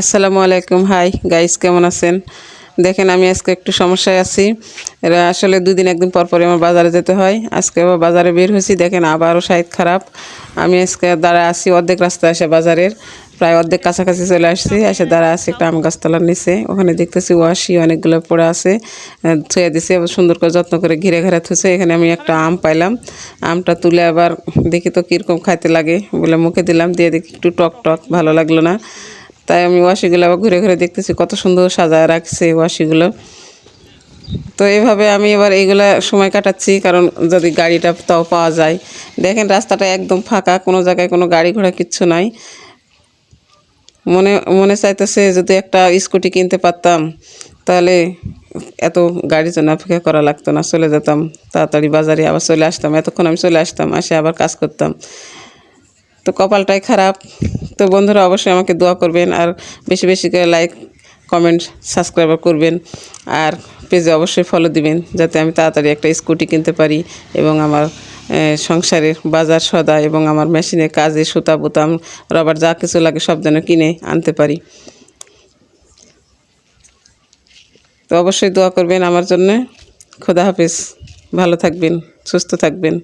আসসালামু আলাইকুম। Hi guys কেমন আছেন? দেখেন, আমি আজকে একটু সমস্যায় আছি। আসলে দুদিন, একদিন পর পরে আমার বাজারে যেতে হয়। আজকে আবার বাজারে বের হয়েছি। দেখেন, আবারও সাইড খারাপ। আমি আজকে দাঁড়া আসি অর্ধেক রাস্তায় আসে বাজারের। প্রায় অর্ধেক কাছাকাছি চলে আসছি। এসে দাঁড়া আছি একটা আম গাছতলার নিচে। ওখানে দেখতেছি ওয়াশি অনেকগুলো পড়ে আছে। থুয়ে দিছে সুন্দর করে যত্ন করে ঘিরে ঘিরে থুছে এখানে আমি একটা আম পাইলাম। আমটা তুলে আবার দেখি তো কীরকম খাইতে লাগে বলে মুখে দিলাম। দিয়ে দেখি একটু টক টক, ভালো লাগল না। তাই আমি ওয়াশিগুলো আবার ঘুরে ঘুরে দেখতেছি, কত সুন্দর সাজায় রাখছে ওয়াশিগুলো। তো এভাবে আমি এবার এইগুলা সময় কাটাচ্ছি, কারণ যদি গাড়িটা তাও পাওয়া যায়। দেখেন রাস্তাটা একদম ফাঁকা, কোনো জায়গায় কোনো গাড়ি ঘোড়া কিচ্ছু নাই। মনে মনে চাইতেছে যদি একটা স্কুটি কিনতে পারতাম, তাহলে এত গাড়ির জন্য অপেক্ষা করা লাগতো না, চলে যেতাম। তাড়াতাড়ি বাজারে আবার চলে আসতাম, এতক্ষণ আমি চলে আসতাম আসে আবার কাজ করতাম। তো কপালটাই খারাপ। তো বন্ধুরা অবশ্যই আমাকে দোয়া করবেন আর বেশি বেশি করে লাইক কমেন্ট সাবস্ক্রাইবার করবেন। আর পেজে অবশ্যই ফলো দিবেন যাতে আমি তাড়াতাড়ি একটা স্কুটি কিনতে পারি এবং আমার সংসারের বাজার সদা এবং আমার মেশিনের কাজে সুতা, বুতাম রবার যা কিছু লাগে সব যেন কিনে আনতে পারি। তো অবশ্যই দোয়া করবেন আমার জন্য। খোদা হাফিজ। ভালো থাকবেন, সুস্থ থাকবেন।